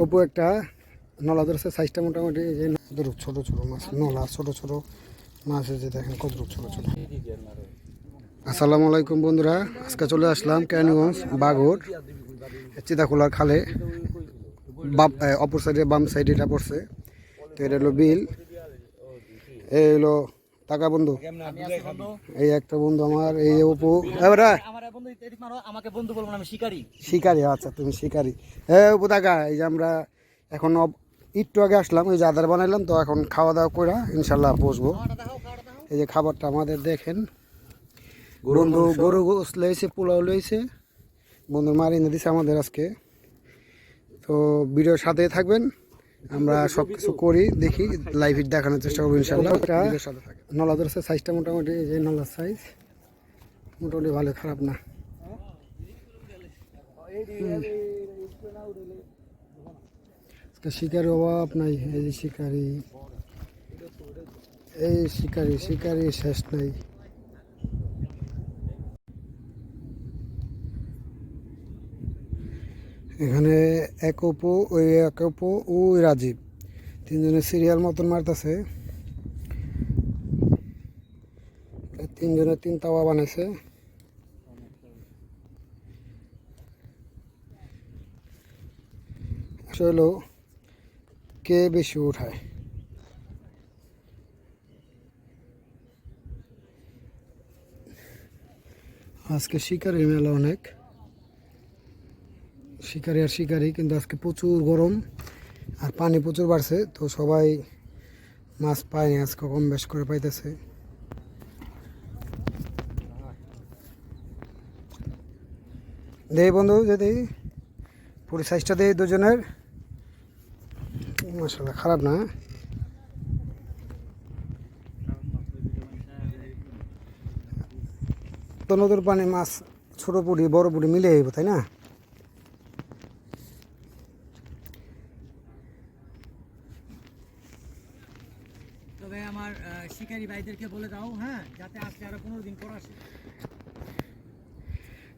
অপু একটা নলা ধরেছে সাইজটা মোটামুটি যে ছোট ছোট মাছ, নলা ছোট ছোট মাছ যে দেখেন কত ছোট ছোট। আসসালামু আলাইকুম বন্ধুরা, আজকে চলে আসলাম ক্যানিগঞ্জ বাগর চিতাখোলার খালে। বাম অপর সাইডে বাম সাইডে এটা পড়ছে। তো এটা হলো বিল, এই হলো টাকা বন্ধু। এই একটা বন্ধু আমার এই অপু। আমাকে বন্ধু বলব আমি শিকারি। শিকারি আচ্ছা তুমি শিকারি। হ্যাঁ অপু উপদাকা এই যে আমরা এখন অব- একটু আগে আসলাম এই যে আদার বানাইলাম তো এখন খাওয়া দাওয়া করে ইনশাল্লাহ বসবো। এই যে খাবারটা আমাদের দেখেন। বন্ধু গরু গোস লয়েছে পোলাও লয়েছে বন্ধুর মার এনে দিছে আমাদের আজকে। তো ভিডিওর সাথে থাকবেন। আমরা সব কিছু করি দেখি লাইভ দেখানোর চেষ্টা করব ইনশাল্লাহ সাইজটা মোটামুটি এই যে নলার সাইজ মোটামুটি ভালো খারাপ না। শিকারের অভাব নাই এই যে শিকারি। এই শিকারি শিকারি শেষ নাই। এখানে এক অপু, ওই এক অপু ওই রাজীব। তিনজনে সিরিয়াল মতন মারতেছে। তিনজনে তিন তাওয়া বানাইছে। হলো, কে বেশি উঠায় আজকে শিকারির মেলা অনেক। শিকারি আর শিকারি, কিন্তু আজকে প্রচুর গরম আর পানি প্রচুর বাড়ছে, তো সবাই মাছ পায়নি আজকে, কম বেশ করে পাইতেছে। দেই বন্ধু যদি পুরো সাইজটা দেয় দুজনের। মশলা খারাপ না। তো নদীর পানি মাছ, ছোটো পুরি বড় পুরি মিলে যাইব তাই না? তবে আমার শিকারি ভাইদেরকে বলে দাও হ্যাঁ যাতে আজকে আরও পনেরো দিন পর আসে।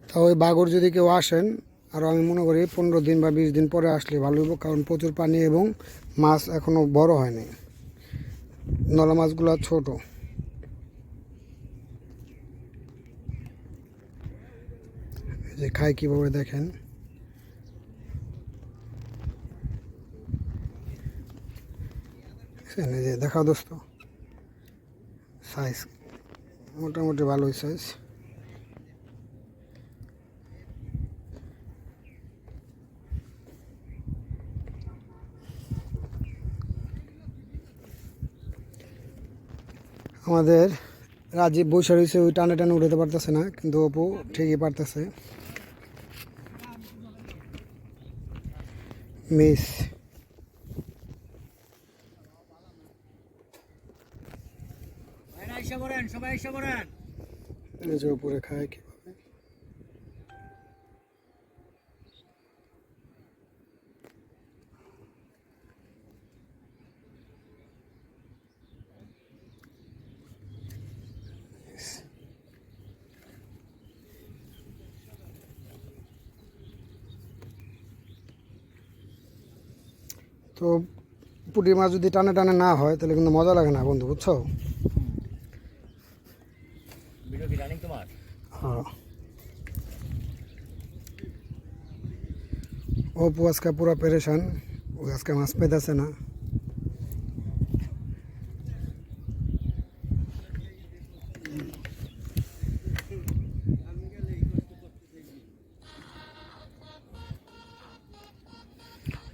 তা ওই বাগর যদি কেউ আসেন আরও আমি মনে করি পনেরো দিন বা বিশ দিন পরে আসলে ভালো হইব, কারণ প্রচুর পানি এবং মাছ এখনও বড় হয়নি। নলা মাছগুলো ছোট। যে খায় কীভাবে দেখেন। দেখাও দোস্ত। সাইজ। মোটামুটি ভালোই সাইজ। আমাদের রাজীব বৈশা রয়েছে, ওই টানে টানে উঠাতে পারতেছে না, কিন্তু অপু ঠিকই পারতেছে। মিস। উপরে খায় কীভাবে তো পুঁটি মাছ যদি টানে টানে না হয়, তাহলে কিন্তু মজা লাগে না বন্ধু, বুঝছ? অপু আজকে পুরা পেরেশান ও আজকে মাছ পেতেছে না।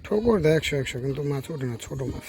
ঠোকর দেয় একশো একশো, কিন্তু মাছ ওঠে না, ছোটো মাছ।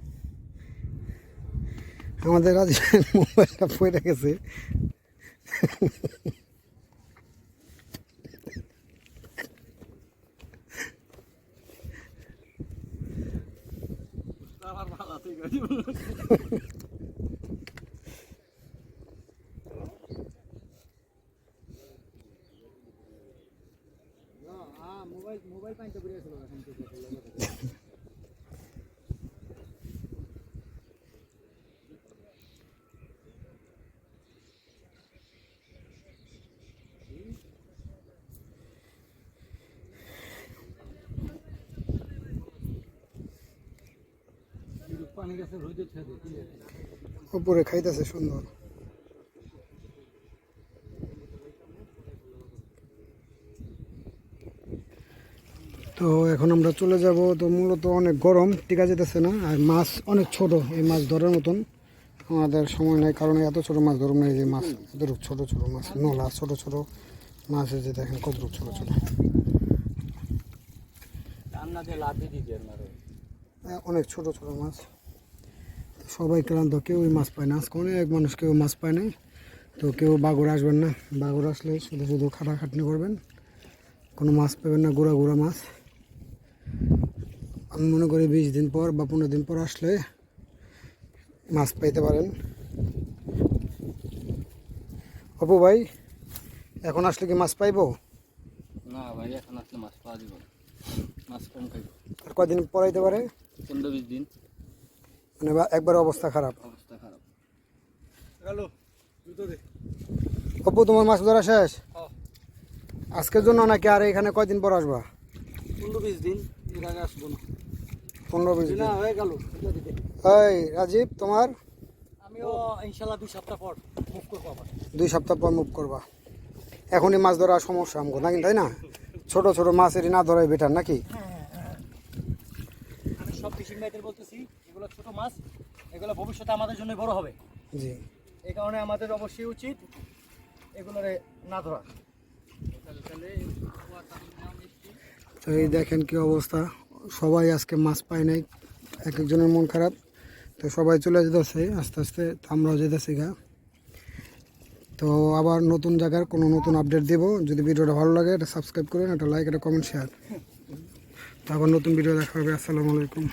আমাদের রাজীবের মোবাইলটা পড়ে গেছে আমার ভালো ঠিক আছে মোবাইল মোবাইল পাইতে পড়ে গেছিল এখন থেকে পানি গেছে রোদে ছেড়ে দিয়ে উপরে খাইতেছে সুন্দর। তো এখন আমরা চলে যাব তো মূলত অনেক গরম টিকা যেতেছে না। আর মাছ অনেক ছোট এই মাছ ধরার মতন। আমাদের সময় নেই কারণ এত ছোট মাছ ধরুন এই যে মাছ এতটুক ছোট ছোট মাছ নোলা ছোট ছোট মাছ যে দেখেন কতটুক ছোট ছোট। আহ, অনেক ছোট ছোট মাছ। সবাই ক্লান্ত কেউ ওই মাছ পায় না। আজকে অনেক মানুষ কেউ মাছ পায় না তো কেউ বাগর আসবেন না। বাগর আসলে শুধু শুধু খাটাখাটনি করবেন। কোনো মাছ পাবেন না গুঁড়া গুঁড়া মাছ। আমি মনে করি বিশ দিন পর বা পনেরো দিন পর আসলে মাছ পাইতে পারেন। অপু ভাই এখন আসলে কি মাছ পাইবো? না ভাই এখন আসলে মাছ পাওয়া যাবে মাছ কম খাই আর কদিন পরাইতে পারে? পনেরো বিশ দিন। মানে একবারে অবস্থা খারাপ। অবস্থা খারাপ। হ্যালো জুতো দে। অপু তোমার মাছ ধরা শেষ? হ্যাঁ। আজকের জন্য নাকি আর এখানে কয়দিন পর আসবা? পনেরো বিশ দিন এর আগে আসব না। পনেরো বিশ দিন। না হয়ে গেল এই রাজীব তোমার? আমিও ইনশাল্লাহ দুই সপ্তাহ পর মুভ করব আবার। দুই সপ্তাহ পর মুভ করবা। এখনই মাছ ধরা সমস্যা আমগো নাকি তাই না? ছোট ছোট মাছেরই না ধরাই বেটার নাকি? আমি সব ফিশিং ভাইদের বলতেছি এগুলো ছোট মাছ এগুলো ভবিষ্যতে আমাদের জন্য বড় হবে। জি। এই কারণে আমাদের অবশ্যই উচিত এগুলোরে না ধরা। তো এই দেখেন কি অবস্থা। সবাই আজকে মাছ পায় নাই এক একজনের মন খারাপ। তো সবাই চলে যেতেছে আস্তে আস্তে আমরাও যেতেছি গা। তো আবার নতুন জায়গার কোনো নতুন আপডেট দেবো। যদি ভিডিওটা ভালো লাগে এটা সাবস্ক্রাইব করুন একটা লাইক একটা কমেন্ট শেয়ার আবার নতুন ভিডিও দেখা হবে আসসালামু আলাইকুম।